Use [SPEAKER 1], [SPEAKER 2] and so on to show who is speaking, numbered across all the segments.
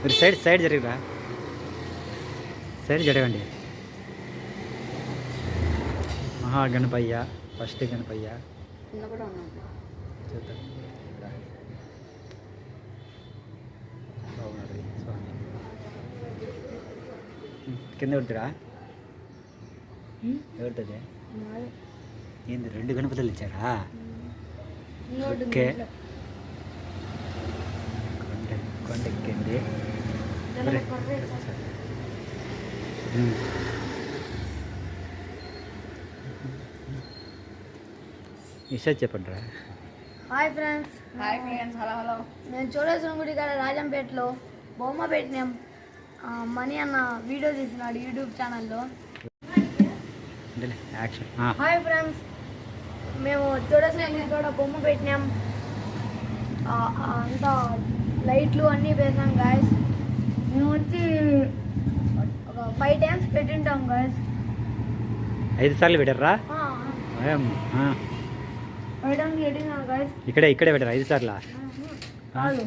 [SPEAKER 1] మీరు side side జరిగిరా? Side జరగండి. మహా గణపయ్య ఫస్ట్ గణపయ్య. చూద్దాం. కింద పెడతారా ఎవరిది ఏంది రెండు గణపతులు ఇచ్చారా? ఓకే. కొండ ఎక్కింది చెప్పండి రా.
[SPEAKER 2] Hi friends.
[SPEAKER 3] Hi friends hello hello.
[SPEAKER 2] నేను చూడేసిన గుడి కాడ రాజంపేటలో బొమ్మ పెట్టినాం. మణి అన్న వీడియో తీసినాడు యూట్యూబ్ ఛానల్లో. Hi friends. మేము చూడేసిన గుడి కాడ బొమ్మ పెట్టినాం. అంతా లైట్లు అన్నీ వేసాం గాయస్ మేము వచ్చి ఒక ఫైవ్ టైమ్స్ పెట్టింటాం గాయస్
[SPEAKER 1] ఐదు సార్లు పెట్టారా.
[SPEAKER 2] ఫైవ్ టైమ్స్ పెట్టినాం గాయస్
[SPEAKER 1] ఇక్కడే ఇక్కడే పెట్టారా ఐదు సార్లా
[SPEAKER 2] కాదు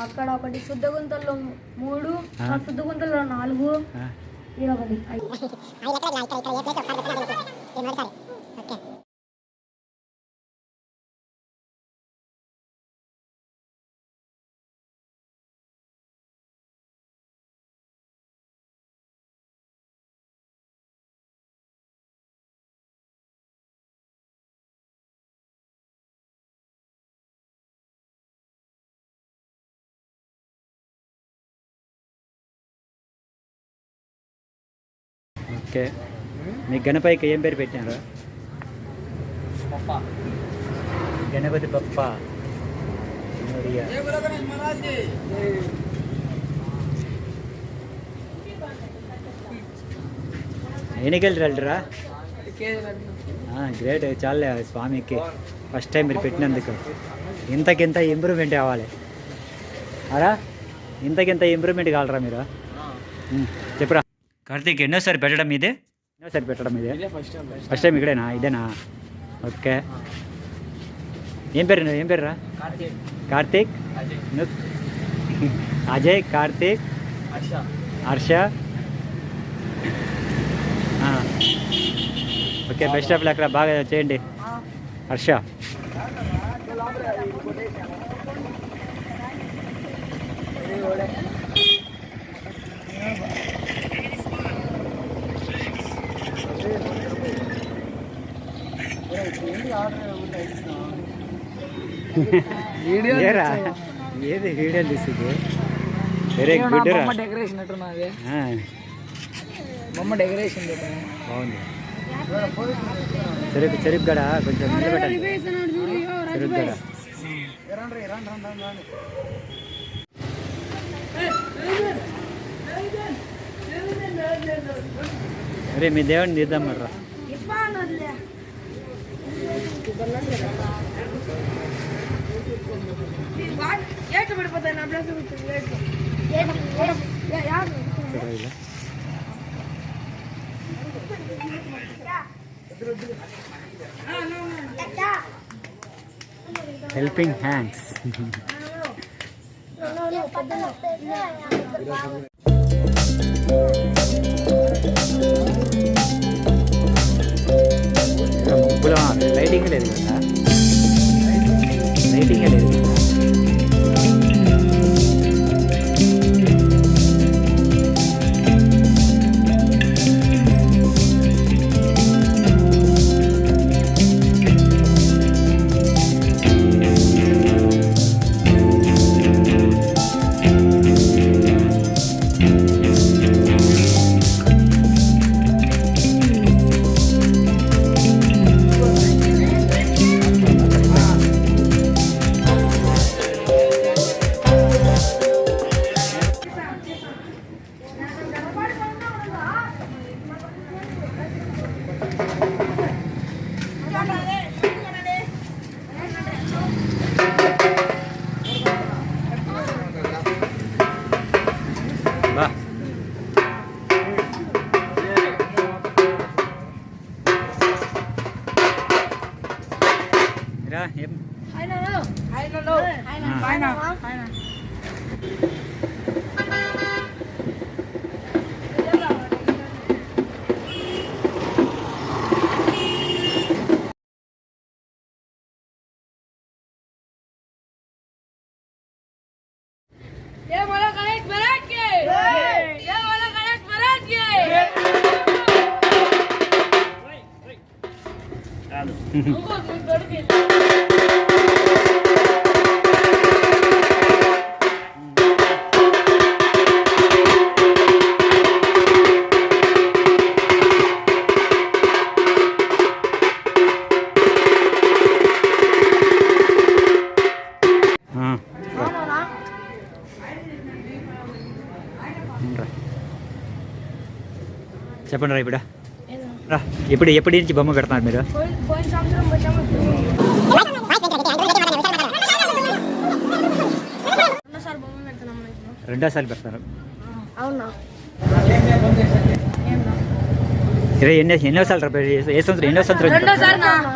[SPEAKER 2] అక్కడ ఒకటి శుద్ధ గుంతల్లో మూడు శుద్ధ గుంతల్లో నాలుగు. ఇది ఒకటి
[SPEAKER 1] ఓకే. మీ గణపైకి ఏం పేరు పెట్టినారు? గణపతి బప్ప. ఎన్నికెళ్ళి వెళ్ళరా గ్రేట్. చాలే స్వామికి. ఫస్ట్ టైం మీరు పెట్టినందుకు. ఇంతకింత ఇంప్రూవ్మెంట్ కావాలి. అరా? ఇంతకింత ఇంప్రూవ్మెంట్ కావాలరా మీరు? చెప్పురా. కార్తీక్ ఎన్నోసారి పెట్టడం ఇదే? ఎన్నోసారి పెట్టడం ఇదే. ఫస్ట్ టైం ఇక్కడేనా? ఇదేనా? ఓకే. ఏం పేరు ఏం పేరు రా Karthik? Ajay. Karthik? Harsha. Okay best of luck రా. బాగా చేయండి. హర్ష. ఏరా? ఏది వీడియో తీసింది? వెరీ
[SPEAKER 3] డెకరేషన్ ఎట్టున్నది.
[SPEAKER 1] ఆ,
[SPEAKER 3] బొమ్మ డెకరేషన్
[SPEAKER 1] బాగుంది. చెరుకు చెరుకు గడ కొంచెం నిలబెట్టాలి. చెరుకు గడ. అరే మీ దేవుడిని తీద్దాం మరి హెల్పింగ్ హ్యాండ్స్ ముగ్గులో లైటింగ్ లేదు కదా I don't know.
[SPEAKER 3] I don't know. I know. I know.
[SPEAKER 2] ये बोला गणेश महाराज के ये बोला गणेश महाराज के
[SPEAKER 1] चलो చెప్పండి రా ఇప్పుడు. రా. ఎప్పుడు ఎప్పటి నుంచి బొమ్మ పెడుతున్నారు మీరు?
[SPEAKER 2] రెండోసారి
[SPEAKER 1] పెడతారు. ఇరవై ఎన్ని ఎన్నోసార్లు ఏ సంవత్సరం ఎన్నో సంవత్సరం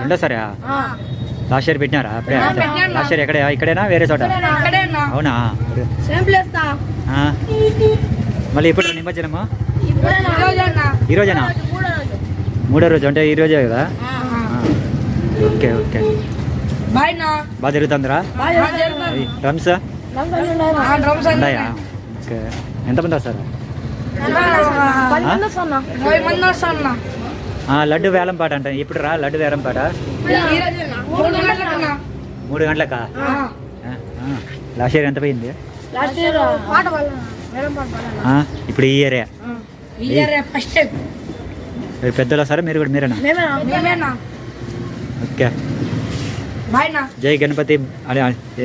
[SPEAKER 2] రెండోసారి.
[SPEAKER 1] పెడతారు? లాస్ట్ ఇయర్ పెట్టినారా? అప్పుడే. లాస్ట్ ఇయర్ ఎక్కడ ఇక్కడేనా? వేరే చోట? అవునా. మళ్ళీ ఎప్పుడు నిమజ్జనము?
[SPEAKER 2] ఈరోజన్నా?
[SPEAKER 1] ఈ రోజేనా
[SPEAKER 2] మూడో రోజు
[SPEAKER 1] మూడో రోజు అంటే ఈ రోజే కదా.
[SPEAKER 2] Okay okay.
[SPEAKER 1] బాగా జరుగుతుందిరా?
[SPEAKER 2] జరుగుతుంది.
[SPEAKER 1] డ్రమ్స్? ఉన్నాయా? ఓకే. ఎంతమంది వస్తారు? లడ్డు వేలం పాట అంట. ఇప్పుడు రా లడ్డు వేలం పాట.
[SPEAKER 2] మూడు
[SPEAKER 1] గంటలకా? లాస్ట్ ఇయర్ ఎంత పోయింది? ఇప్పుడు ఈ ఇయర్.
[SPEAKER 2] ఫస్ట్
[SPEAKER 1] మీరు పెద్దలు వస్తారా మీరు కూడా మీరేనా? ఓకే. జై గణపతి.
[SPEAKER 2] జై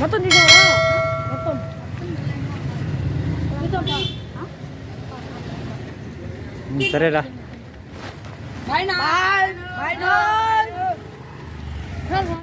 [SPEAKER 2] మొత్తం తీసావా మొత్తం
[SPEAKER 1] సరేరా
[SPEAKER 2] బాయ్ నా బాయ్ బాయ్